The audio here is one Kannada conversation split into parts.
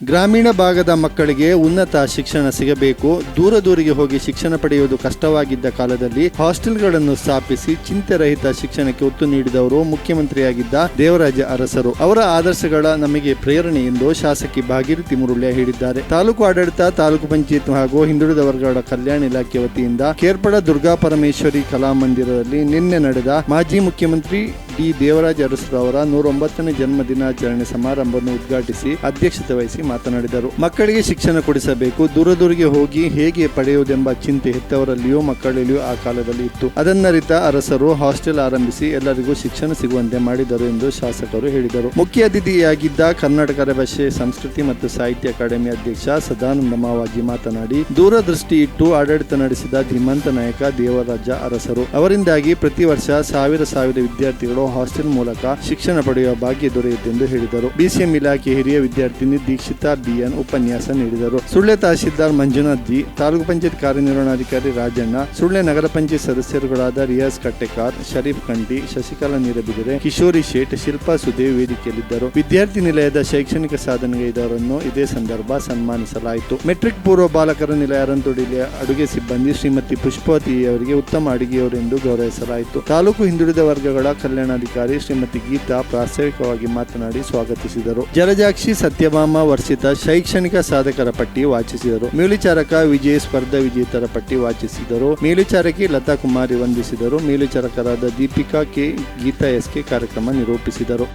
ಗ್ರಾಮೀಣ ಭಾಗದ ಮಕ್ಕಳಿಗೆ ಉನ್ನತ ಶಿಕ್ಷಣ ಸಿಗಬೇಕು, ದೂರ ದೂರಿಗೆ ಹೋಗಿ ಶಿಕ್ಷಣ ಪಡೆಯುವುದು ಕಷ್ಟವಾಗಿದ್ದ ಕಾಲದಲ್ಲಿ ಹಾಸ್ಟೆಲ್ಗಳನ್ನು ಸ್ಥಾಪಿಸಿ ಚಿಂತೆರಹಿತ ಶಿಕ್ಷಣಕ್ಕೆ ಒತ್ತು ನೀಡಿದವರು ಮುಖ್ಯಮಂತ್ರಿಯಾಗಿದ್ದ ದೇವರಾಜ ಅರಸರು. ಅವರ ಆದರ್ಶಗಳ ನಮಗೆ ಪ್ರೇರಣೆ ಎಂದು ಶಾಸಕಿ ಭಾಗೀರಥಿ ಮುರುಳ್ಯ ಹೇಳಿದ್ದಾರೆ. ತಾಲೂಕು ಆಡಳಿತ, ತಾಲೂಕು ಪಂಚಾಯತ್ ಹಾಗೂ ಹಿಂದುಳಿದ ವರ್ಗಗಳ ಕಲ್ಯಾಣ ಇಲಾಖೆ ವತಿಯಿಂದ ಕೇರ್ಪಡ ದುರ್ಗಾ ಪರಮೇಶ್ವರಿ ಕಲಾಮಂದಿರದಲ್ಲಿ ನಿನ್ನೆ ನಡೆದ ಮಾಜಿ ಮುಖ್ಯಮಂತ್ರಿ ಡಿ ದೇವರಾಜ ಅರಸರು ಅವರ ನೂರೊಂಬತ್ತನೇ ಜನ್ಮ ದಿನಾಚರಣೆ ಸಮಾರಂಭವನ್ನು ಉದ್ಘಾಟಿಸಿ ಅಧ್ಯಕ್ಷತೆ ವಹಿಸಿ ಮಾತನಾಡಿದರು. ಮಕ್ಕಳಿಗೆ ಶಿಕ್ಷಣ ಕೊಡಿಸಬೇಕು, ದೂರ ದೂರಿಗೆ ಹೋಗಿ ಹೇಗೆ ಪಡೆಯುವುದೆಂಬ ಚಿಂತೆ ಹೆತ್ತವರಲ್ಲಿಯೂ ಮಕ್ಕಳಲ್ಲಿಯೂ ಆ ಕಾಲದಲ್ಲಿ ಇತ್ತು. ಅದನ್ನರಿತ ಅರಸರು ಹಾಸ್ಟೆಲ್ ಆರಂಭಿಸಿ ಎಲ್ಲರಿಗೂ ಶಿಕ್ಷಣ ಸಿಗುವಂತೆ ಮಾಡಿದರು ಎಂದು ಶಾಸಕರು ಹೇಳಿದರು. ಮುಖ್ಯ ಅತಿಥಿಯಾಗಿದ್ದ ಕರ್ನಾಟಕ ಭಾಷೆ ಸಂಸ್ಕೃತಿ ಮತ್ತು ಸಾಹಿತ್ಯ ಅಕಾಡೆಮಿ ಅಧ್ಯಕ್ಷ ಸದಾನಂದ ಮಾವಾಜಿ ಮಾತನಾಡಿ ದೂರದೃಷ್ಟಿ ಇಟ್ಟು ಆಡಳಿತ ನಡೆಸಿದ ಧೀಮಂತ ನಾಯಕ ದೇವರಾಜ ಅರಸರು. ಅವರಿಂದಾಗಿ ಪ್ರತಿ ವರ್ಷ ಸಾವಿರ ಸಾವಿರ ವಿದ್ಯಾರ್ಥಿಗಳು ಹಾಸ್ಟೆಲ್ ಮೂಲಕ ಶಿಕ್ಷಣ ಪಡೆಯುವ ಭಾಗ್ಯ ದೊರೆಯುತ್ತೆಂದು ಹೇಳಿದರು. ಬಿಸಿಎಂ ಇಲಾಖೆ ಹಿರಿಯ ವಿದ್ಯಾರ್ಥಿನಿ ದೀಕ್ಷಿತಾ ಬಿಎನ್ ಉಪನ್ಯಾಸ ನೀಡಿದರು. ಸುಳ್ಳೆ ತಹಶೀಲ್ದಾರ್ ಮಂಜುನಾಥ್ ಜಿ, ತಾಲೂಕು ಪಂಚಾಯತ್ ಕಾರ್ಯನಿರ್ವಹಣಾಧಿಕಾರಿ ರಾಜಣ್ಣ ಸುಳ್ಳೆ ನಗರ ಪಂಚಾಯತ್ ಸದಸ್ಯರುಗಳಾದ ರಿಯಾಜ್ ಕಟ್ಟೆಕಾರ್, ಶರೀಫ್ ಕಂಡಿ ಶಶಿಕಲಾ ನೀರಬಿದರೆ, ಕಿಶೋರಿ ಶೇಟ್, ಶಿಲ್ಪಾ ಸುದೇವ್ ವೇದಿಕೆಯಲ್ಲಿದ್ದರು. ವಿದ್ಯಾರ್ಥಿ ನಿಲಯದ ಶೈಕ್ಷಣಿಕ ಸಾಧನೆಗೈದವರನ್ನು ಇದೇ ಸಂದರ್ಭ ಸನ್ಮಾನಿಸಲಾಯಿತು. ಮೆಟ್ರಿಕ್ ಪೂರ್ವ ಬಾಲಕರ ನಿಲಯ ಅರಂತೋಡಿಲಿಯ ಅಡುಗೆ ಸಿಬ್ಬಂದಿ ಶ್ರೀಮತಿ ಪುಷ್ಪವತಿ ಅವರಿಗೆ ಉತ್ತಮ ಅಡುಗೆಯವರೆಂದು ಗೌರವಿಸಲಾಯಿತು. ತಾಲೂಕು ಹಿಂದುಳಿದ ವರ್ಗಗಳ ಕಲ್ಯಾಣಾಧಿಕಾರಿ ಶ್ರೀಮತಿ ಗೀತಾ ಪ್ರಾಸ್ತಾವಿಕವಾಗಿ ಮಾತನಾಡಿ ಸ್ವಾಗತಿಸಿದರು. ಜಲಜಾಕ್ಷಿ ಸತ್ಯಭಾಮ ವರ್ಷಿತ ಶೈಕ್ಷಣಿಕ ಸಾಧಕರ ಪಟ್ಟಿ ವಾಚಿಸಿದರು. ಮೇಲುಚಾರಕ ವಿಜಯ ಸ್ಪರ್ಧಾ ವಿಜೇತರ ಪಟ್ಟಿ ವಾಚಿಸಿದರು. ಮೇಲುಚಾರಕಿ ಲತಾ ಕುಮಾರಿ ವಂದಿಸಿದರು. ಮೇಲುಚಾರಕರಾದ Deepika K Geetha S K ಕಾರ್ಯಕ್ರಮ ನಿರೂಪಿಸಿದರು.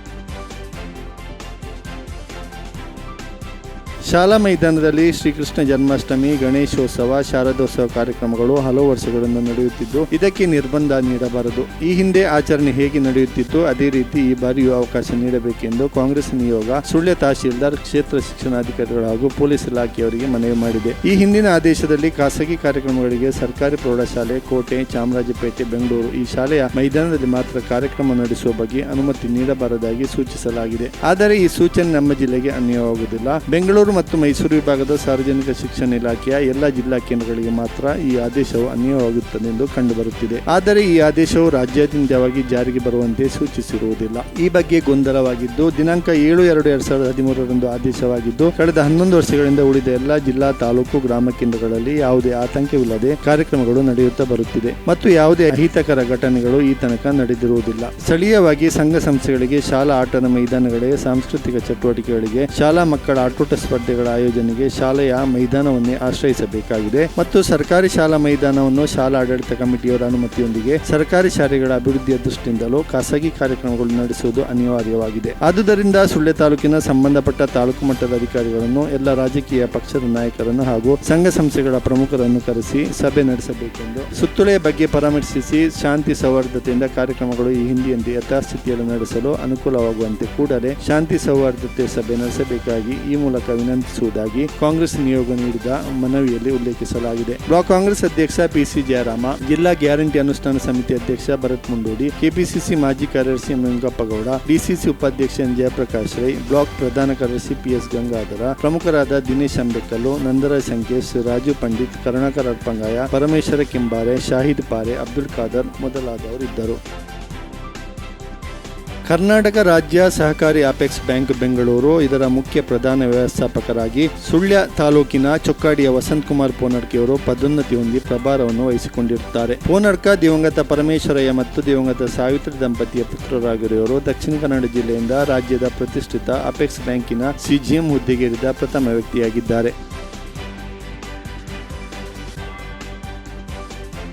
ಶಾಲಾ ಮೈದಾನದಲ್ಲಿ ಶ್ರೀಕೃಷ್ಣ ಜನ್ಮಾಷ್ಟಮಿ, ಗಣೇಶೋತ್ಸವ, ಶಾರದೋತ್ಸವ ಕಾರ್ಯಕ್ರಮಗಳು ಹಲವು ವರ್ಷಗಳಿಂದ ನಡೆಯುತ್ತಿದ್ದು, ಇದಕ್ಕೆ ನಿರ್ಬಂಧ ನೀಡಬಾರದು. ಈ ಹಿಂದೆ ಆಚರಣೆ ಹೇಗೆ ನಡೆಯುತ್ತಿತ್ತು, ಅದೇ ರೀತಿ ಈ ಬಾರಿಯೂ ಅವಕಾಶ ನೀಡಬೇಕೆಂದು ಕಾಂಗ್ರೆಸ್ ನಿಯೋಗ ಸುಳ್ಯ ತಹಶೀಲ್ದಾರ್, ಕ್ಷೇತ್ರ ಶಿಕ್ಷಣಾಧಿಕಾರಿಗಳು ಹಾಗೂ ಪೊಲೀಸ್ ಇಲಾಖೆಯವರಿಗೆ ಮನವಿ ಮಾಡಿದೆ. ಈ ಹಿಂದಿನ ಆದೇಶದಲ್ಲಿ ಖಾಸಗಿ ಕಾರ್ಯಕ್ರಮಗಳಿಗೆ ಸರ್ಕಾರಿ ಪ್ರೌಢಶಾಲೆ, ಕೋಟೆ, ಚಾಮರಾಜಪೇಟೆ, ಬೆಂಗಳೂರು ಈ ಶಾಲೆಯ ಮೈದಾನದಲ್ಲಿ ಮಾತ್ರ ಕಾರ್ಯಕ್ರಮ ನಡೆಸುವ ಬಗ್ಗೆ ಅನುಮತಿ ನೀಡಬಾರದಾಗಿ ಸೂಚಿಸಲಾಗಿದೆ. ಆದರೆ ಈ ಸೂಚನೆ ನಮ್ಮ ಜಿಲ್ಲೆಗೆ ಅನ್ವಯವಾಗುವುದಿಲ್ಲ ಬೆಂಗಳೂರು ಮತ್ತು ಮೈಸೂರು ವಿಭಾಗದ ಸಾರ್ವಜನಿಕ ಶಿಕ್ಷಣ ಇಲಾಖೆಯ ಎಲ್ಲ ಜಿಲ್ಲಾ ಕೇಂದ್ರಗಳಿಗೆ ಮಾತ್ರ ಈ ಆದೇಶವು ಅನ್ವಯವಾಗುತ್ತದೆ ಎಂದು ಕಂಡುಬರುತ್ತಿದೆ. ಆದರೆ ಈ ಆದೇಶವು ರಾಜ್ಯಾದ್ಯಂತವಾಗಿ ಜಾರಿಗೆ ಬರುವಂತೆ ಸೂಚಿಸಿರುವುದಿಲ್ಲ. ಈ ಬಗ್ಗೆ ಗೊಂದಲವಾಗಿದ್ದು, ದಿನಾಂಕ ಏಳು ಎರಡು ಎರಡ್ ಸಾವಿರದ ಹದಿಮೂರರಂದು ಆದೇಶವಾಗಿದ್ದು, ಕಳೆದ ಹನ್ನೊಂದು ವರ್ಷಗಳಿಂದ ಉಳಿದ ಎಲ್ಲ ಜಿಲ್ಲಾ, ತಾಲೂಕು, ಗ್ರಾಮ ಕೇಂದ್ರಗಳಲ್ಲಿ ಯಾವುದೇ ಆತಂಕವಿಲ್ಲದೆ ಕಾರ್ಯಕ್ರಮಗಳು ನಡೆಯುತ್ತಾ ಬರುತ್ತಿದೆ. ಮತ್ತು ಯಾವುದೇ ಅಹಿತಕರ ಘಟನೆಗಳು ಈ ತನಕ ನಡೆದಿರುವುದಿಲ್ಲ. ಸ್ಥಳೀಯವಾಗಿ ಸಂಘ ಸಂಸ್ಥೆಗಳಿಗೆ ಶಾಲಾ ಆಟದ ಮೈದಾನಗಳಿಗೆ ಸಾಂಸ್ಕೃತಿಕ ಚಟುವಟಿಕೆಗಳಿಗೆ ಶಾಲಾ ಮಕ್ಕಳ ಆಟೋಟ ಸ್ಪರ್ಧೆಗಳ ಆಯೋಜನೆಗೆ ಶಾಲೆಯ ಮೈದಾನವನ್ನೇ ಆಶ್ರಯಿಸಬೇಕಾಗಿದೆ. ಮತ್ತು ಸರ್ಕಾರಿ ಶಾಲಾ ಮೈದಾನವನ್ನು ಶಾಲಾ ಆಡಳಿತ ಕಮಿಟಿಯವರ ಅನುಮತಿಯೊಂದಿಗೆ ಸರ್ಕಾರಿ ಶಾಲೆಗಳ ಅಭಿವೃದ್ಧಿಯ ದೃಷ್ಟಿಯಿಂದಲೂ ಖಾಸಗಿ ಕಾರ್ಯಕ್ರಮಗಳು ನಡೆಸುವುದು ಅನಿವಾರ್ಯವಾಗಿದೆ. ಆದುದರಿಂದ ಸುಳ್ಳೆ ತಾಲೂಕಿನ ಸಂಬಂಧಪಟ್ಟ ತಾಲೂಕು ಮಟ್ಟದ ಅಧಿಕಾರಿಗಳನ್ನು, ಎಲ್ಲ ರಾಜಕೀಯ ಪಕ್ಷದ ನಾಯಕರನ್ನು ಹಾಗೂ ಸಂಘ ಸಂಸ್ಥೆಗಳ ಪ್ರಮುಖರನ್ನು ಕರೆಸಿ ಸಭೆ ನಡೆಸಬೇಕೆಂದು ಸುತ್ತುಳೆಯ ಬಗ್ಗೆ ಪರಾಮರ್ಶಿಸಿ ಶಾಂತಿ ಸೌಹಾರ್ದತೆಯಿಂದ ಕಾರ್ಯಕ್ರಮಗಳು ಈ ಹಿಂದಿಯಂತೆ ಯಥಾಸ್ಥಿತಿಯಲ್ಲಿ ನಡೆಸಲು ಅನುಕೂಲವಾಗುವಂತೆ ಕೂಡಲೇ ಶಾಂತಿ ಸೌಹಾರ್ದತೆ ಸಭೆ ನಡೆಸಬೇಕಾಗಿ ಈ ಮೂಲಕ ವಿನಂತಿಸುವುದಾಗಿ ಕಾಂಗ್ರೆಸ್ ನಿಯೋಗ ನೀಡಿದ ಮನವಿಯಲ್ಲಿ ಉಲ್ಲೇಖಿಸಲಾಗಿದೆ. ಬ್ಲಾಕ್ ಕಾಂಗ್ರೆಸ್ ಅಧ್ಯಕ್ಷ ಪಿಸಿ ಜಯರಾಮ, ಜಿಲ್ಲಾ ಗ್ಯಾರಂಟಿ ಅನುಷ್ಠಾನ ಸಮಿತಿ ಅಧ್ಯಕ್ಷ ಭರತ್ ಮುಂಡೋಡಿ, ಕೆಪಿಸಿಸಿ ಮಾಜಿ ಕಾರ್ಯದರ್ಶಿ ಮಂಗಪ್ಪಗೌಡ ಡಿಸಿಸಿ ಉಪಾಧ್ಯಕ್ಷ ಎನ್ ಜಯಪ್ರಕಾಶ್ ರೈ, ಬ್ಲಾಕ್ ಪ್ರಧಾನ ಕಾರ್ಯದರ್ಶಿ ಪಿಎಸ್ ಗಂಗಾಧರ, ಪ್ರಮುಖರಾದ ದಿನೇಶ್ ಅಂಬೇಕಲ್ಲು ನಂದರಾಜ್ ಸಂಕೇಶ್ ರಾಜು ಪಂಡಿತ್, ಕರುಣಾಕರ್ ಅರ್ಪಂಗಾಯ, ಪರಮೇಶ್ವರ ಕೆಂಬಾರೆ, ಶಾಹಿದ್ ಪಾರೆ, ಅಬ್ದುಲ್ ಖಾದರ್ ಮೊದಲಾದವರು ಇದ್ದರು ಕರ್ನಾಟಕ ರಾಜ್ಯ ಸಹಕಾರಿ ಅಪೆಕ್ಸ್ ಬ್ಯಾಂಕ್ ಬೆಂಗಳೂರು, ಇದರ ಮುಖ್ಯ ಪ್ರಧಾನ ವ್ಯವಸ್ಥಾಪಕರಾಗಿ ಸುಳ್ಯ ತಾಲೂಕಿನ ಚೊಕ್ಕಾಡಿಯ ವಸಂತ್ ಕುಮಾರ್ ಪೋನಡ್ಕೆಯವರು ಪದೋನ್ನತಿ ಹೊಂದಿ ಪ್ರಭಾರವನ್ನು ವಹಿಸಿಕೊಂಡಿರುತ್ತಾರೆ. ಪೋನಡ್ಕ, ದಿವಂಗತ ಪರಮೇಶ್ವರಯ್ಯ ಮತ್ತು ದಿವಂಗತ ಸಾವಿತ್ರಿ ದಂಪತಿಯ ಪುತ್ರರಾಗಿರುವವರು ದಕ್ಷಿಣ ಕನ್ನಡ ಜಿಲ್ಲೆಯಿಂದ ರಾಜ್ಯದ ಪ್ರತಿಷ್ಠಿತ ಅಪೆಕ್ಸ್ ಬ್ಯಾಂಕಿನ ಸಿಜಿಎಂ ಹುದ್ದೆಗೇರಿದ ಪ್ರಥಮ ವ್ಯಕ್ತಿಯಾಗಿದ್ದಾರೆ.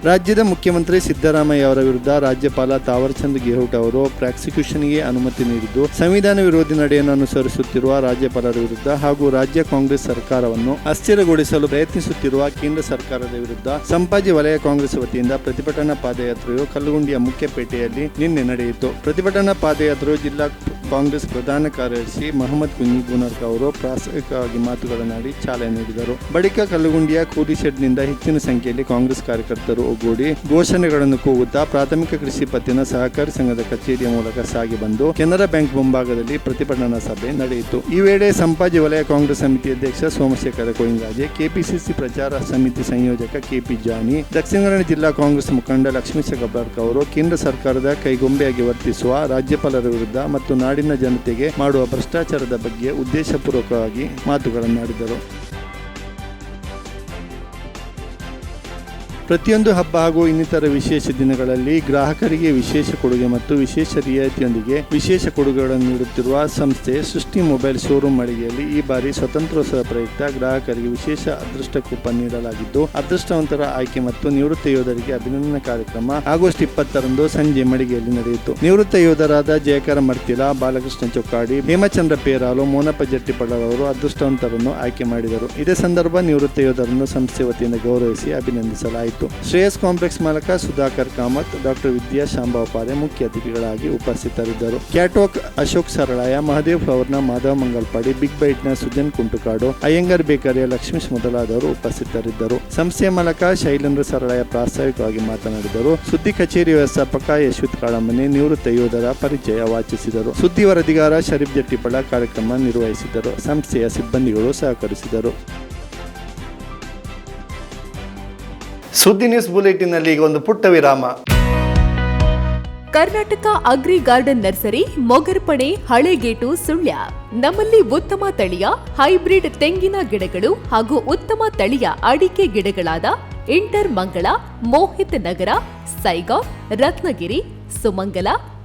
ರಾಜ್ಯದ ಮುಖ್ಯಮಂತ್ರಿ ಸಿದ್ದರಾಮಯ್ಯ ಅವರ ವಿರುದ್ಧ ರಾಜ್ಯಪಾಲ ತಾವರ್ಚಂದ್ ಗೆಹ್ಲೋಟ್ ಅವರು ಪ್ರಾಸಿಕ್ಯೂಷನ್ಗೆ ಅನುಮತಿ ನೀಡಿದ್ದು, ಸಂವಿಧಾನ ವಿರೋಧಿ ನಡೆಯನ್ನು ಅನುಸರಿಸುತ್ತಿರುವ ರಾಜ್ಯಪಾಲರ ವಿರುದ್ಧ ಹಾಗೂ ರಾಜ್ಯ ಕಾಂಗ್ರೆಸ್ ಸರ್ಕಾರವನ್ನು ಅಸ್ಥಿರಗೊಳಿಸಲು ಪ್ರಯತ್ನಿಸುತ್ತಿರುವ ಕೇಂದ್ರ ಸರ್ಕಾರದ ವಿರುದ್ಧ ಸಂಪಾಜಿ ವಲಯ ಕಾಂಗ್ರೆಸ್ ವತಿಯಿಂದ ಪ್ರತಿಭಟನಾ ಪಾದಯಾತ್ರೆಯು ಕಲ್ಲುಗುಂಡಿಯ ಮುಖ್ಯಪೇಟೆಯಲ್ಲಿ ನಿನ್ನೆ ನಡೆಯಿತು. ಪ್ರತಿಭಟನಾ ಪಾದಯಾತ್ರೆಯು ಜಿಲ್ಲಾ ಕಾಂಗ್ರೆಸ್ ಪ್ರಧಾನ ಕಾರ್ಯದರ್ಶಿ ಮಹಮ್ಮದ್ ಕುಂಜಿ ಗುನರ್ಕ ಅವರು ಪ್ರಾಸ್ತಾವಿಕವಾಗಿ ಮಾತುಗಳನ್ನಾಡಿ ಚಾಲನೆ ನೀಡಿದರು. ಬಳಿಕ ಕಲ್ಲುಗುಂಡಿಯ ಕೂಲಿ ಶೆಡ್ನಿಂದ ಹೆಚ್ಚಿನ ಸಂಖ್ಯೆಯಲ್ಲಿ ಕಾಂಗ್ರೆಸ್ ಕಾರ್ಯಕರ್ತರು ಒಗ್ಗೂಡಿ ಘೋಷಣೆಗಳನ್ನು ಕೂಗುತ್ತಾ ಪ್ರಾಥಮಿಕ ಕೃಷಿ ಪತ್ತಿನ ಸಹಕಾರಿ ಸಂಘದ ಕಚೇರಿಯ ಮೂಲಕ ಸಾಗಿ ಬಂದು ಕೆನರಾ ಬ್ಯಾಂಕ್ ಮುಂಭಾಗದಲ್ಲಿ ಪ್ರತಿಭಟನಾ ಸಭೆ ನಡೆಯಿತು. ಈ ವೇಳೆ ಸಂಪಾಜಿ ವಲಯ ಕಾಂಗ್ರೆಸ್ ಸಮಿತಿ ಅಧ್ಯಕ್ಷ ಸೋಮಶೇಖರ ಕೊಯಿಂಗಾಜೆ ಕೆಪಿಸಿಸಿ ಪ್ರಚಾರ ಸಮಿತಿ ಸಂಯೋಜಕ ಕೆಪಿ ಜಾನಿ, ದಕ್ಷಿಣ ಕನ್ನಡ ಜಿಲ್ಲಾ ಕಾಂಗ್ರೆಸ್ ಮುಖಂಡ ಲಕ್ಷ್ಮೀಶ ಗಬ್ಬಾರ್ಕ ಅವರು ಕೇಂದ್ರ ಸರ್ಕಾರದ ಕೈಗೊಂಬೆಯಾಗಿ ವರ್ತಿಸುವ ರಾಜ್ಯಪಾಲರ ವಿರುದ್ಧ ಮತ್ತು ನಾಡಿನ ಜನತೆಗೆ ಮಾಡುವ ಭ್ರಷ್ಟಾಚಾರದ ಬಗ್ಗೆ ಉದ್ದೇಶಪೂರ್ವಕವಾಗಿ ಮಾತುಗಳನ್ನಾಡಿದರು ಪ್ರತಿಯೊಂದು ಹಬ್ಬ ಹಾಗೂ ಇನ್ನಿತರ ವಿಶೇಷ ದಿನಗಳಲ್ಲಿ ಗ್ರಾಹಕರಿಗೆ ವಿಶೇಷ ಕೊಡುಗೆ ಮತ್ತು ವಿಶೇಷ ರಿಯಾಯಿತಿಯೊಂದಿಗೆ ವಿಶೇಷ ಕೊಡುಗೆಗಳನ್ನು ನೀಡುತ್ತಿರುವ ಸಂಸ್ಥೆ ಸೃಷ್ಟಿ ಮೊಬೈಲ್ ಶೋರೂಮ್ ಮಳಿಗೆಯಲ್ಲಿ ಈ ಬಾರಿ ಸ್ವತಂತ್ರೋತ್ಸವ ಪ್ರಯುಕ್ತ ಗ್ರಾಹಕರಿಗೆ ವಿಶೇಷ ಅದೃಷ್ಟ ಕೂಪನ್ ನೀಡಲಾಗಿದ್ದು, ಅದೃಷ್ಟವಂತರ ಆಯ್ಕೆ ಮತ್ತು ನಿವೃತ್ತ ಯೋಧರಿಗೆ ಅಭಿನಂದನಾ ಕಾರ್ಯಕ್ರಮ ಆಗಸ್ಟ್ ಇಪ್ಪತ್ತರಂದು ಸಂಜೆ ಮಳಿಗೆಯಲ್ಲಿ ನಡೆಯಿತು. ನಿವೃತ್ತ ಯೋಧರಾದ ಜಯಕರ ಮರ್ತಿಲ, ಬಾಲಕೃಷ್ಣ ಚೌಕಾಡಿ, ಹೇಮಚಂದ್ರ ಪೇರಾಲು, ಮೋನಪ್ಪ ಜಟ್ಟಿಪಳ್ಳರ್ ಅವರು ಅದೃಷ್ಟವಂತರನ್ನು ಆಯ್ಕೆ ಮಾಡಿದರು. ಇದೇ ಸಂದರ್ಭ ನಿವೃತ್ತ ಯೋಧರನ್ನು ಸಂಸ್ಥೆ ವತಿಯಿಂದ ಗೌರವಿಸಿ ಅಭಿನಂದಿಸಲಾಯಿತು. ಶ್ರೇಯಸ್ ಕಾಂಪ್ಲೆಕ್ಸ್ ಮಾಲಕ ಸುಧಾಕರ್ ಕಾಮತ್, ಡಾಕ್ಟರ್ ವಿದ್ಯಾ ಶಾಂಭಾವಪಾರೆ ಮುಖ್ಯ ಅತಿಥಿಗಳಾಗಿ ಉಪಸ್ಥಿತರಿದ್ದರು. ಕ್ಯಾಟ್ವಾಕ್ ಅಶೋಕ್ ಸರಳಾಯ ಮಹದೇವ್ ಫ್ಲವರ್ನ ಮಾಧವ ಮಂಗಲ್ಪಾಡಿ ಬಿಗ್ ಬೈಟ್ನ ಸುಜನ್ ಕುಂಟುಕಾಡು, ಅಯ್ಯಂಗರ್ ಬೇಕರಿಯ ಲಕ್ಷ್ಮೀಶ್ ಮೊದಲಾದವರು ಉಪಸ್ಥಿತರಿದ್ದರು. ಸಂಸ್ಥೆಯ ಮಾಲಕ ಶೈಲೇಂದ್ರ ಸರಳಾಯ ಪ್ರಾಸ್ತಾವಿಕವಾಗಿ ಮಾತನಾಡಿದರು. ಸುದ್ದಿ ಕಚೇರಿ ವ್ಯವಸ್ಥಾಪಕ ಯಶವಂತ್ ಕಾಳಮನೆ ನಿವೃತ್ತ ಯೋಧರ ಪರಿಚಯ ವಾಚಿಸಿದರು. ಸುದ್ದಿ ವರದಿಗಾರ ಶರೀಫ್ ಜಟ್ಟಿಪಳ ಕಾರ್ಯಕ್ರಮ ನಿರ್ವಹಿಸಿದರು. ಸಂಸ್ಥೆಯ ಸಿಬ್ಬಂದಿಗಳು ಸಹಕರಿಸಿದರು. ಸುದ್ದಿ ನ್ಯೂಸ್ ಬುಲೆಟಿನ್ನಲ್ಲಿ ಈಗ ಒಂದು ಪುಟ್ಟ ವಿರಾಮ. Karnataka agri garden nursery Mogarpane Halegate, Sullia. ನಮ್ಮಲ್ಲಿ ಉತ್ತಮ ತಳಿಯ, ಹೈಬ್ರಿಡ್ ತೆಂಗಿನ ಗಿಡಗಳು ಹಾಗೂ ಉತ್ತಮ ತಳಿಯ ಅಡಿಕೆ ಗಿಡಗಳಾದ ಇಂಟರ್ ಮಂಗಳ, ಮೋಹಿತ್ ನಗರ ಸೈಗಾವ್ ರತ್ನಗಿರಿ, ಸುಮಂಗಲ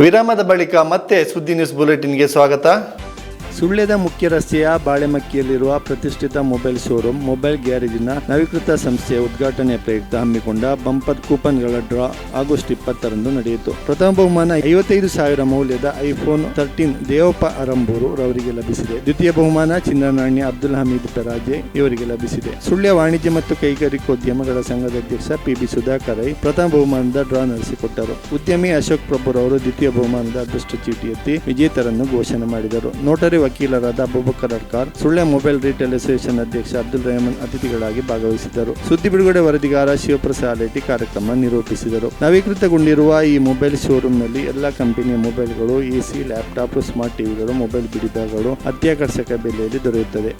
ವಿರಾಮದ ಬಳಿಕ ಮತ್ತೆ ಸುದ್ದಿ ನ್ಯೂಸ್ ಬುಲೆಟಿನ್ಗೆ ಸ್ವಾಗತ. ಸುಳ್ಯದ ಮುಖ್ಯ ರಸ್ತೆಯ ಬಾಳೆಮಕ್ಕಿಯಲ್ಲಿರುವ ಪ್ರತಿಷ್ಠಿತ ಮೊಬೈಲ್ ಶೋರೂಮ್, ಮೊಬೈಲ್ ಗ್ಯಾರೇಜಿನ ನವೀಕೃತ ಸಂಸ್ಥೆಯ ಉದ್ಘಾಟನೆ ಪ್ರಯುಕ್ತ ಹಮ್ಮಿಕೊಂಡ ಬಂಪರ್ ಕೂಪನ್ಗಳ ಡ್ರಾ ಆಗಸ್ಟ್ ಇಪ್ಪತ್ತರಂದು ನಡೆಯಿತು. ಪ್ರಥಮ ಬಹುಮಾನ ಐವತ್ತೈದು ಸಾವಿರ ಮೌಲ್ಯದ ಐಫೋನ್ ತರ್ಟೀನ್ ದೇವಪ್ಪ ಅರಂಬೂರು ರವರಿಗೆ ಲಭಿಸಿದೆ. ದ್ವಿತೀಯ ಬಹುಮಾನ ಚಿನ್ನನಾಣ್ಯ ಅಬ್ದುಲ್ ಹಮೀದ್ ಪರಾಜೆ ಇವರಿಗೆ ಲಭಿಸಿದೆ. ಸುಳ್ಯ ವಾಣಿಜ್ಯ ಮತ್ತು ಕೈಗಾರಿಕೋದ್ಯಮಗಳ ಸಂಘದ ಅಧ್ಯಕ್ಷ ಪಿ ಬಿ ಸುಧಾಕರ್ ರೈ ಪ್ರಥಮ ಬಹುಮಾನದ ಡ್ರಾ ನಡೆಸಿಕೊಟ್ಟರು. ಉದ್ಯಮಿ ಅಶೋಕ್ ಪ್ರಭುರವರು ದ್ವಿತೀಯ ಬಹುಮಾನದ ಅದೃಷ್ಟ ಚೀಟಿ ಎತ್ತಿ ವಿಜೇತರನ್ನು ಘೋಷಣೆ ಮಾಡಿದರು. ನೋಟರಿ ವಕೀಲರಾದ Abubakar Adkar, Sullia mobile retail association ಅಧ್ಯಕ್ಷ ಅಬ್ದುಲ್ ರೆಹಮಾನ್ ಅತಿಥಿಗಳಾಗಿ ಭಾಗವಹಿಸಿದ್ದರು. ಸುದ್ದಿ ಬಿಡುಗಡೆ ವರದಿಗಾರ ಶಿವಪ್ರಸಾದ್ ರೆಡ್ಡಿ ಕಾರ್ಯಕ್ರಮ ನಿರೂಪಿಸಿದರು. ನವೀಕೃತಗೊಂಡಿರುವ ಈ ಮೊಬೈಲ್ ಶೋರೂಮ್ನಲ್ಲಿ ಎಲ್ಲ ಕಂಪನಿಯ ಮೊಬೈಲ್ಗಳು, ಎಸಿ, ಲ್ಯಾಪ್ಟಾಪ್, ಸ್ಮಾರ್ಟ್ ಟಿವಿಗಳು, ಮೊಬೈಲ್ ಬಿಡಿಭಾಗಗಳು, ಅತ್ಯಾಕರ್ಷಕ ಬೆಲೆಯಲ್ಲಿ ದೊರೆಯುತ್ತದೆ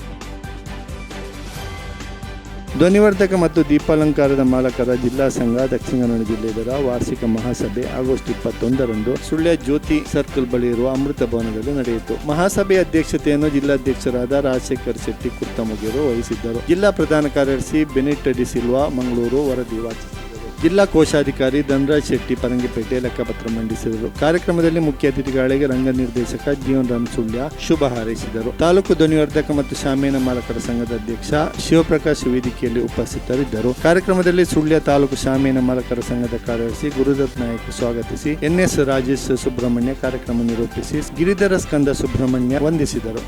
ಧ್ವನಿವರ್ಧಕ ಮತ್ತು ದೀಪಾಲಂಕಾರದ ಮಾಲಕರ ಜಿಲ್ಲಾ ಸಂಘ ದಕ್ಷಿಣ ಕನ್ನಡ ಜಿಲ್ಲೆ ಇದರ ವಾರ್ಷಿಕ ಮಹಾಸಭೆ ಆಗಸ್ಟ್ ಇಪ್ಪತ್ತೊಂದರಂದು ಸುಳ್ಯ ಜ್ಯೋತಿ ಸರ್ಕಲ್ ಬಳಿ ಇರುವ ಅಮೃತ ಭವನದಲ್ಲಿ ನಡೆಯಿತು. ಮಹಾಸಭೆಯ ಅಧ್ಯಕ್ಷತೆಯನ್ನು ಜಿಲ್ಲಾಧ್ಯಕ್ಷರಾದ ರಾಜಶೇಖರ್ ಶೆಟ್ಟಿ ಕುರ್ತಮುಗಿರು ವಹಿಸಿದ್ದರು. ಜಿಲ್ಲಾ ಪ್ರಧಾನ ಕಾರ್ಯದರ್ಶಿ ಬೆನಿಟ್ ಡಿಸಿಲ್ವಾ ಮಂಗಳೂರು ವರದಿ ವಾಚಿಸಿದರು. ಜಿಲ್ಲಾ ಕೋಶಾಧಿಕಾರಿ ಧನರಾಜ್ ಶೆಟ್ಟಿ ಪರಂಗಿಪೇಟೆ ಲೆಕ್ಕಪತ್ರ ಮಂಡಿಸಿದರು. ಕಾರ್ಯಕ್ರಮದಲ್ಲಿ ಮುಖ್ಯ ಅತಿಥಿಗಳಿಗೆ ರಂಗ ನಿರ್ದೇಶಕ ಜೀವನ್ ರಾಮ್ ಸುಳ್ಯ ಶುಭ ಹಾರೈಸಿದರು. ತಾಲೂಕು ಧ್ವನಿವರ್ಧಕ ಮತ್ತು ಶಾಮೀನ ಮಾಲಕರ ಸಂಘದ ಅಧ್ಯಕ್ಷ ಶಿವಪ್ರಕಾಶ್ ವೇದಿಕೆಯಲ್ಲಿ ಉಪಸ್ಥಿತರಿದ್ದರು. ಕಾರ್ಯಕ್ರಮದಲ್ಲಿ ಸುಳ್ಯ ತಾಲೂಕು ಶಾಮೀನ ಮಾಲಕರ ಸಂಘದ ಕಾರ್ಯದರ್ಶಿ ಗುರುದತ್ ನಾಯಕ್ ಸ್ವಾಗತಿಸಿ, ಎನ್ಎಸ್ ರಾಜೇಶ್ ಸುಬ್ರಹ್ಮಣ್ಯ ಕಾರ್ಯಕ್ರಮ ನಿರೂಪಿಸಿ, ಗಿರಿಧರ ಸ್ಕಂದ ಸುಬ್ರಹ್ಮಣ್ಯ ವಂದಿಸಿದರು.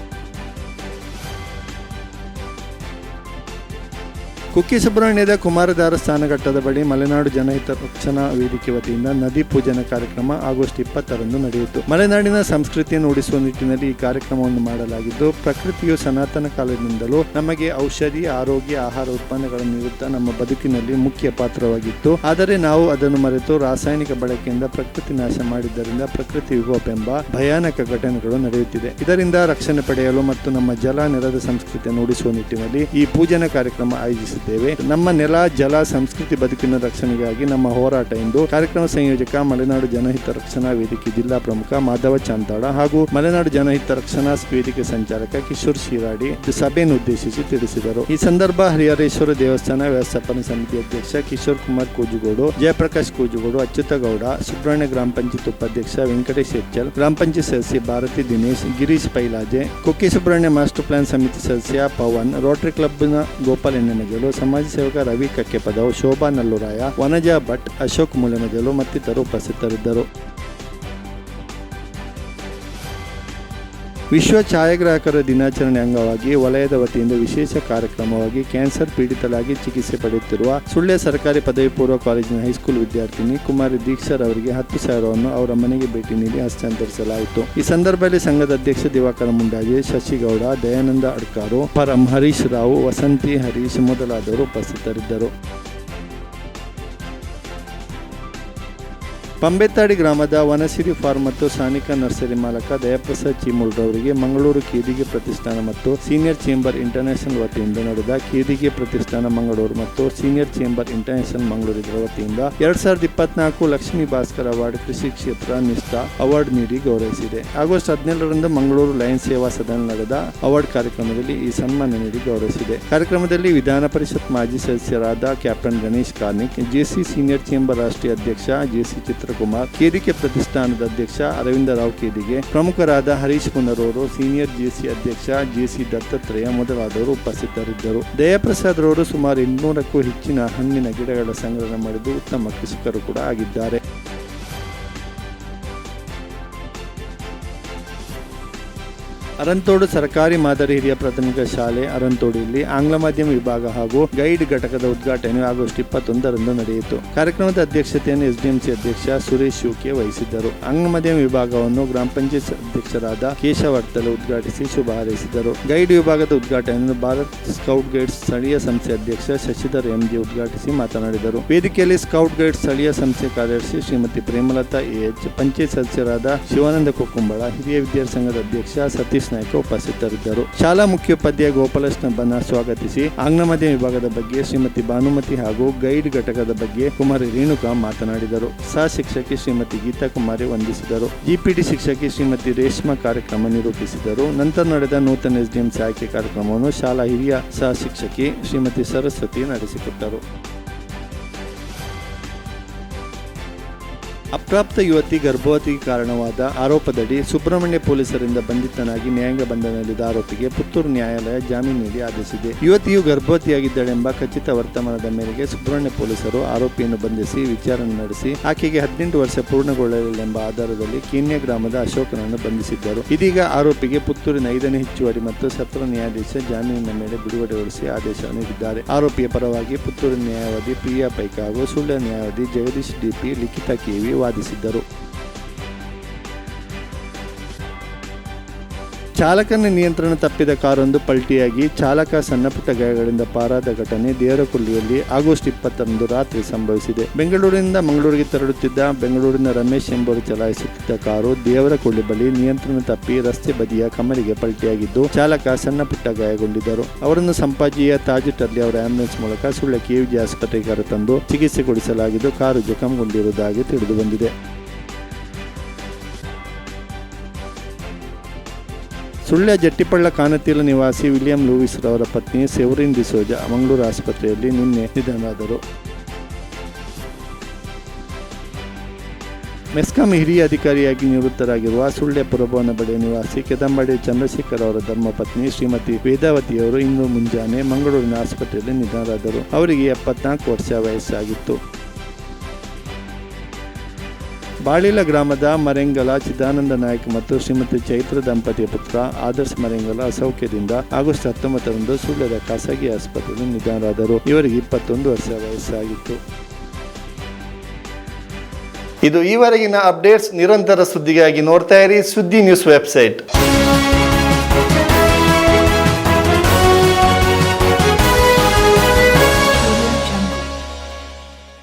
ಕುಕ್ಕೆ ಸುಬ್ರಹ್ಮಣ್ಯದ ಕುಮಾರಧಾರ ಸ್ಥಾನಘಟ್ಟದ ಬಳಿ ಮಲೆನಾಡು ಜನಹಿತ ರಕ್ಷಣಾ ವೇದಿಕೆ ವತಿಯಿಂದ ನದಿ ಪೂಜನ ಕಾರ್ಯಕ್ರಮ ಆಗಸ್ಟ್ ಇಪ್ಪತ್ತರಂದು ನಡೆಯಿತು. ಮಲೆನಾಡಿನ ಸಂಸ್ಕೃತಿಯನ್ನು ಉಳಿಸುವ ನಿಟ್ಟಿನಲ್ಲಿ ಈ ಕಾರ್ಯಕ್ರಮವನ್ನು ಮಾಡಲಾಗಿದ್ದು, ಪ್ರಕೃತಿಯು ಸನಾತನ ಕಾಲದಿಂದಲೂ ನಮಗೆ ಔಷಧಿ, ಆರೋಗ್ಯ, ಆಹಾರ ಉತ್ಪನ್ನಗಳನ್ನು ನೀಡುತ್ತಾ ನಮ್ಮ ಬದುಕಿನಲ್ಲಿ ಮುಖ್ಯ ಪಾತ್ರವಾಗಿತ್ತು. ಆದರೆ ನಾವು ಅದನ್ನು ಮರೆತು ರಾಸಾಯನಿಕ ಬಳಕೆಯಿಂದ ಪ್ರಕೃತಿ ನಾಶ ಮಾಡಿದ್ದರಿಂದ ಪ್ರಕೃತಿ ವಿಕೋಪ ಎಂಬ ಭಯಾನಕ ಘಟನೆಗಳು ನಡೆಯುತ್ತಿದೆ. ಇದರಿಂದ ರಕ್ಷಣೆ ಪಡೆಯಲು ಮತ್ತು ನಮ್ಮ ಜಲ, ನೆಲದ ಸಂಸ್ಕೃತಿಯನ್ನು ಉಳಿಸುವ ನಿಟ್ಟಿನಲ್ಲಿ ಈ ಪೂಜನ ಕಾರ್ಯಕ್ರಮ ಆಯೋಜಿಸಿದ್ದಾರೆ ಮಾಡಿದ್ದೇವೆ. ನಮ್ಮ ನೆಲ, ಜಲ, ಸಂಸ್ಕೃತಿ ಬದುಕಿನ ರಕ್ಷಣೆಗಾಗಿ ನಮ್ಮ ಹೋರಾಟ ಎಂದು ಕಾರ್ಯಕ್ರಮ ಸಂಯೋಜಕ ಮಲೆನಾಡು ಜನಹಿತ ರಕ್ಷಣಾ ವೇದಿಕೆ ಜಿಲ್ಲಾ ಪ್ರಮುಖ ಮಾಧವ ಚಾಂತಾಳ ಹಾಗೂ ಮಲೆನಾಡು ಜನಹಿತ ರಕ್ಷಣಾ ವೇದಿಕೆ ಸಂಚಾಲಕ ಕಿಶೋರ್ ಶಿರಾಡಿ ಸಭೆಯನ್ನು ಉದ್ದೇಶಿಸಿ ತಿಳಿಸಿದರು. ಈ ಸಂದರ್ಭ ಹರಿಹರೇಶ್ವರ ದೇವಸ್ಥಾನ ವ್ಯವಸ್ಥಾಪನಾ ಸಮಿತಿ ಅಧ್ಯಕ್ಷ ಕಿಶೋರ್ ಕುಮಾರ್ ಕೂಜುಗೋಡು, ಜಯಪ್ರಕಾಶ್ ಕೂಜುಗೋಡು, ಅಚ್ಯುತಗೌಡ, ಸುಬ್ರಹ್ಮಣ್ಯ ಗ್ರಾಮ ಪಂಚಾಯತ್ ಉಪಾಧ್ಯಕ್ಷ ವೆಂಕಟೇಶ್ ಎಚ್ಚಲ್ ಗ್ರಾಮ ಪಂಚಾಯತ್ ಸದಸ್ಯ ಭಾರತಿ ದಿನೇಶ್, ಗಿರೀಶ್ ಪೈಲಾಜೆ, ಕುಕ್ಕಿ ಸುಬ್ರಹ್ಮಣ್ಯ ಮಾಸ್ಟರ್ ಪ್ಲಾನ್ ಸಮಿತಿ ಸದಸ್ಯ ಪವನ್, ರೋಟರಿ ಕ್ಲಬ್ನ ಗೋಪಾಲ್ ಎಣ್ಣೆಮಜಲು ಸಮಾಜ ಸೇವಕ ರವಿ ಕಕ್ಕೆಪದವ್ ಶೋಭಾ ನಲ್ಲೂರಾಯ ವನಜಾ ಭಟ್ ಅಶೋಕ್ ಮೂಲಮಜಲು ಮತ್ತಿತರರು ಉಪಸ್ಥಿತರಿದ್ದರು. ವಿಶ್ವ ಛಾಯಾಗ್ರಾಹಕರ ದಿನಾಚರಣೆ ಅಂಗವಾಗಿ ವಲಯದ ವತಿಯಿಂದ ವಿಶೇಷ ಕಾರ್ಯಕ್ರಮವಾಗಿ ಕ್ಯಾನ್ಸರ್ ಪೀಡಿತರಾಗಿ ಚಿಕಿತ್ಸೆ ಪಡೆಯುತ್ತಿರುವ ಸುಳ್ಯ ಸರ್ಕಾರಿ ಪದವಿ ಪೂರ್ವ ಕಾಲೇಜಿನ ಹೈಸ್ಕೂಲ್ ವಿದ್ಯಾರ್ಥಿನಿ ಕುಮಾರಿ ದೀಕ್ಷರ್ ಅವರಿಗೆ ಹತ್ತು ಸಾವಿರವನ್ನು ಅವರ ಮನೆಗೆ ಭೇಟಿ ನೀಡಿ ಹಸ್ತಾಂತರಿಸಲಾಯಿತು. ಈ ಸಂದರ್ಭದಲ್ಲಿ ಸಂಘದ ಅಧ್ಯಕ್ಷ ದಿವಾಕರ ಮುಂಡಾಜೆ, ಶಶಿಗೌಡ, ದಯಾನಂದ ಅಡ್ಕಾರು, ಪರಂ ಹರೀಶ್ ರಾವ್, ವಸಂತಿ ಹರೀಶ್ ಮೊದಲಾದವರು ಉಪಸ್ಥಿತರಿದ್ದರು. ಪಂಬೆತ್ತಾಡಿ ಗ್ರಾಮದ ವನಸಿರಿ ಫಾರ್ಮ್ ಮತ್ತು ಸಾನಿಕ ನರ್ಸರಿ ಮಾಲಕ ದಯಾಪ್ರಸಾದ್ ಚೀಮುಲ್ರವರಿಗೆ ಮಂಗಳೂರು ಕೀದಿಗೆ ಪ್ರತಿಷ್ಠಾನ ಮತ್ತು ಸೀನಿಯರ್ ಚೇಂಬರ್ ಇಂಟರ್ನ್ಯಾಷನಲ್ ವತಿಯಿಂದ ನಡೆದ ಕೀದಿಗೆ ಪ್ರತಿಷ್ಠಾನ ಮಂಗಳೂರು ಮತ್ತು ಸೀನಿಯರ್ ಚೇಂಬರ್ ಇಂಟರ್ನ್ಯಾಷನಲ್ ಮಂಗಳೂರು ಇದರ ವತಿಯಿಂದ ಎರಡ್ ಸಾವಿರದ ಇಪ್ಪತ್ನಾಲ್ಕು ಲಕ್ಷ್ಮೀ ಭಾಸ್ಕರ್ ಅವಾರ್ಡ್ ಕೃಷಿ ಕ್ಷೇತ್ರ ನಿಷ್ಠಾ ಅವಾರ್ಡ್ ನೀಡಿ ಗೌರವಿಸಿದೆ. ಆಗಸ್ಟ್ ಹದಿನೇಳರಂದು ಮಂಗಳೂರು ಲಯನ್ ಸೇವಾ ಸದನ ನಡೆದ ಅವಾರ್ಡ್ ಕಾರ್ಯಕ್ರಮದಲ್ಲಿ ಈ ಸನ್ಮಾನ ನೀಡಿ ಗೌರವಿಸಿದೆ. ಕಾರ್ಯಕ್ರಮದಲ್ಲಿ ವಿಧಾನ ಪರಿಷತ್ ಮಾಜಿ ಸದಸ್ಯರಾದ captain Ganesh Karnik JC senior chamber ರಾಷ್ಟ್ರೀಯ ಅಧ್ಯಕ್ಷ ಜೆಸಿ ಚಿತ್ರಕುಮಾರ್ ಕೇರಿಕೆ ಪ್ರತಿಷ್ಠಾನದ ಅಧ್ಯಕ್ಷ ಅರವಿಂದ ರಾವ್ ಕೇದಿಗೆ ಪ್ರಮುಖರಾದ ಹರೀಶ್ ಪುನರವರು ಸೀನಿಯರ್ ಜೆಸಿ ಅಧ್ಯಕ್ಷ ಜೆಸಿ ದತ್ತಾತ್ರೇಯ ಮೊದಲಾದವರು ಉಪಸ್ಥಿತರಿದ್ದರು. ದಯಾಪ್ರಸಾದ್ ರವರು ಸುಮಾರು ಇನ್ನೂರಕ್ಕೂ ಹೆಚ್ಚಿನ ಹಣ್ಣಿನ ಗಿಡಗಳ ಸಂಗ್ರಹಣೆ ಮಾಡಿದ್ದು ಉತ್ತಮ ಕೃಷಿಕರು ಕೂಡ ಆಗಿದ್ದಾರೆ. ಅರಂತೋಡು ಸರ್ಕಾರಿ ಮಾದರಿ ಹಿರಿಯ ಪ್ರಾಥಮಿಕ ಶಾಲೆ ಅರಂತೋಡಿಯಲ್ಲಿ ಆಂಗ್ಲ ಮಾಧ್ಯಮ ವಿಭಾಗ ಹಾಗೂ ಗೈಡ್ ಘಟಕದ ಉದ್ಘಾಟನೆ ಆಗಸ್ಟ್ ಇಪ್ಪತ್ತೊಂದರಂದು ನಡೆಯಿತು. ಕಾರ್ಯಕ್ರಮದ ಅಧ್ಯಕ್ಷತೆಯನ್ನು ಎಸ್ಡಿಎಂಸಿ ಅಧ್ಯಕ್ಷ ಸುರೇಶ್ ಶೂಕೆ ವಹಿಸಿದ್ದರು. ಆಂಗ್ಲ ಮಾಧ್ಯಮ ವಿಭಾಗವನ್ನು ಗ್ರಾಮ ಪಂಚಾಯತ್ ಅಧ್ಯಕ್ಷರಾದ ಕೇಶವರ್ತಲು ಉದ್ಘಾಟಿಸಿ ಶುಭ ಹಾರೈಸಿದರು. ಗೈಡ್ ವಿಭಾಗದ ಉದ್ಘಾಟನೆಯನ್ನು ಭಾರತ್ ಸ್ಕೌಟ್ ಗೈಡ್ಸ್ ಸ್ಥಳೀಯ ಸಂಸ್ಥೆ ಅಧ್ಯಕ್ಷ ಶಶಿಧರ್ ಎಂಜಿ ಉದ್ಘಾಟಿಸಿ ಮಾತನಾಡಿದರು. ವೇದಿಕೆಯಲ್ಲಿ ಸ್ಕೌಟ್ ಗೈಡ್ ಸ್ಥಳೀಯ ಸಂಸ್ಥೆ ಕಾರ್ಯದರ್ಶಿ ಶ್ರೀಮತಿ ಪ್ರೇಮಲತಾ ಎಎಚ್ ಪಂಚಾಯತ್ ಸದಸ್ಯರಾದ ಶಿವಾನಂದ ಕೊಕ್ಕುಂಬಳ, ಹಿರಿಯ ವಿದ್ಯಾರ್ಥಿ ಸಂಘದ ಅಧ್ಯಕ್ಷ ಸತೀಶ್ ನಾಯ್ಕ ಉಪಸ್ಥಿತರಿದ್ದರು. ಶಾಲಾ ಮುಖ್ಯೋಪಾಧ್ಯಾಯ ಗೋಪಾಲಕೃಷ್ಣ ಬನ್ನ ಸ್ವಾಗತಿಸಿ ಆಂಗ್ಲ ವಿಭಾಗದ ಬಗ್ಗೆ ಶ್ರೀಮತಿ ಭಾನುಮತಿ ಹಾಗೂ ಗೈಡ್ ಘಟಕದ ಬಗ್ಗೆ ಕುಮಾರಿ ರೇಣುಕಾ ಮಾತನಾಡಿದರು. ಸಹ ಶಿಕ್ಷಕಿ ಶ್ರೀಮತಿ ಗೀತಾ ಕುಮಾರಿ ವಂದಿಸಿದರು. ಜಿಪಿಟಿ ಶಿಕ್ಷಕಿ ಶ್ರೀಮತಿ ರೇಷ್ಮಾ ಕಾರ್ಯಕ್ರಮ ನಿರೂಪಿಸಿದರು. ನಂತರ ನಡೆದ ನೂತನ ಎಸ್ಡಿಎಂಸಿ ಆಯ್ಕೆ ಕಾರ್ಯಕ್ರಮವನ್ನು ಶಾಲಾ ಹಿರಿಯ ಸಹ ಶಿಕ್ಷಕಿ ಶ್ರೀಮತಿ ಸರಸ್ವತಿ ನಡೆಸಿಕೊಟ್ಟರು. ಅಪ್ರಾಪ್ತ ಯುವತಿ ಗರ್ಭವತಿಗೆ ಕಾರಣವಾದ ಆರೋಪದಡಿ ಸುಬ್ರಹ್ಮಣ್ಯ ಪೊಲೀಸರಿಂದ ಬಂಧಿತನಾಗಿ ನ್ಯಾಯಾಂಗ ಬಂಧನದಲ್ಲಿದ್ದ ಆರೋಪಿಗೆ ಪುತ್ತೂರು ನ್ಯಾಯಾಲಯ ಜಾಮೀನು ನೀಡಿ ಆದೇಶಿದೆ ಯುವತಿಯು ಗರ್ಭವತಿಯಾಗಿದ್ದಾಳೆಂಬ ಖಚಿತ ವರ್ತಮಾನದ ಮೇರೆಗೆ ಸುಬ್ರಹ್ಮಣ್ಯ ಪೊಲೀಸರು ಆರೋಪಿಯನ್ನು ಬಂಧಿಸಿ ವಿಚಾರಣೆ ನಡೆಸಿ ಆಕೆಗೆ ಹದಿನೆಂಟು ವರ್ಷ ಪೂರ್ಣಗೊಳ್ಳಲಿಲ್ಲ ಆಧಾರದಲ್ಲಿ ಕೀನ್ಯ ಗ್ರಾಮದ ಅಶೋಕನನ್ನು ಬಂಧಿಸಿದ್ದರು. ಇದೀಗ ಆರೋಪಿಗೆ ಪುತ್ತೂರಿನ ಐದನೇ ಹೆಚ್ಚುವರಿ ಮತ್ತು ಸತ್ರ ನ್ಯಾಯಾಧೀಶ ಜಾಮೀನಿನ ಮೇಲೆ ಬಿಡುಗಡೆಗೊಳಿಸಿ ಆದೇಶ ನೀಡಿದ್ದಾರೆ. ಆರೋಪಿಯ ಪರವಾಗಿ ಪುತ್ತೂರು ನ್ಯಾಯವಾದಿ ಪ್ರಿಯಾ ಪೈಕ ಹಾಗೂ ಸುಳ್ಳ ನ್ಯಾಯವಾದಿ ಜಗದೀಶ್ ಡಿಪಿ ಲಿಖಿತ ಕೆವಿ ವಾದಿಸಿದ್ದರು. ಚಾಲಕನ ನಿಯಂತ್ರಣ ತಪ್ಪಿದ ಕಾರೊಂದು ಪಲ್ಟಿಯಾಗಿ ಚಾಲಕ ಸಣ್ಣಪುಟ್ಟ ಗಾಯಗಳಿಂದ ಪಾರಾದ ಘಟನೆ ದೇವರಕೊಲ್ಲಿಯಲ್ಲಿ ಆಗಸ್ಟ್ ಇಪ್ಪತ್ತರಂದು ರಾತ್ರಿ ಸಂಭವಿಸಿದೆ. ಬೆಂಗಳೂರಿನಿಂದ ಮಂಗಳೂರಿಗೆ ತೆರಳುತ್ತಿದ್ದ ಬೆಂಗಳೂರಿನ ರಮೇಶ್ ಎಂಬುವರು ಚಲಾಯಿಸುತ್ತಿದ್ದ ಕಾರು ದೇವರಕೊಳ್ಳಿ ಬಳಿ ನಿಯಂತ್ರಣ ತಪ್ಪಿ ರಸ್ತೆ ಬದಿಯ ಕಮಲಿಗೆ ಪಲ್ಟಿಯಾಗಿದ್ದು ಚಾಲಕ ಸಣ್ಣಪುಟ್ಟ ಗಾಯಗೊಂಡಿದ್ದರು. ಅವರನ್ನು ಸಂಪಾಜಿಯ ತಾಜು ಟರ್ಲಿ ಅವರ ಆಂಬ್ಯುಲೆನ್ಸ್ ಮೂಲಕ ಸುಳ್ಳ ಕೆವಿಜಿ ಆಸ್ಪತ್ರೆಗೆ ಕರೆತಂದು ಚಿಕಿತ್ಸೆಗೊಳಿಸಲಾಗಿದ್ದು ಕಾರು ಜಖಂಗೊಂಡಿರುವುದಾಗಿ ತಿಳಿದು ಸುಳ್ಯ ಜಟ್ಟಿಪಳ್ಳ ಕಾನತೀಲ ನಿವಾಸಿ ವಿಲಿಯಂ ಲೂಯಿಸ್ ರವರ ಪತ್ನಿ ಸೆವರಿನ್ ಡಿಸೋಜ ಮಂಗಳೂರು ಆಸ್ಪತ್ರೆಯಲ್ಲಿ ನಿನ್ನೆ ನಿಧನರಾದರು. ಮೆಸ್ಕಾಂ ಹಿರಿಯ ಅಧಿಕಾರಿಯಾಗಿ ನಿವೃತ್ತರಾಗಿರುವ ಸುಳ್ಯ ಪುರಭವನ ಬಳಿಯ ನಿವಾಸಿ ಕೆದಂಬಡಿ ಚಂದ್ರಶೇಖರ್ ಅವರ ಧರ್ಮಪತ್ನಿ ಶ್ರೀಮತಿ ವೇದಾವತಿಯವರು ಇಂದು ಮುಂಜಾನೆ ಮಂಗಳೂರಿನ ಆಸ್ಪತ್ರೆಯಲ್ಲಿ ನಿಧನರಾದರು. ಅವರಿಗೆ ಎಪ್ಪತ್ನಾಲ್ಕು ವರ್ಷ ವಯಸ್ಸಾಗಿತ್ತು. ಬಾಳಿಲ ಗ್ರಾಮದ ಮರೆಂಗಲ ಚಿದಾನಂದ ನಾಯಕ್ ಮತ್ತು ಶ್ರೀಮತಿ ಚೈತ್ರ ದಂಪತಿಯ ಪುತ್ರ ಆದರ್ಶ್ ಮರೆಂಗಲ ಅಸೌಖ್ಯದಿಂದ ಆಗಸ್ಟ್ ಹತ್ತೊಂಬತ್ತರಂದು ಸುಳ್ಯದ ಖಾಸಗಿ ಆಸ್ಪತ್ರೆಯಲ್ಲಿ ನಿಧನರಾದರು. ಇವರಿಗೆ ಇಪ್ಪತ್ತೊಂದು ವರ್ಷ ವಯಸ್ಸಾಗಿತ್ತು. ಇದು ಈವರೆಗಿನ ಅಪ್ಡೇಟ್ಸ್ ನಿರಂತರ ಸುದ್ದಿಗಾಗಿ ನೋಡ್ತಾ ಇರಿ ಸುದ್ದಿ ನ್ಯೂಸ್ ವೆಬ್ಸೈಟ್.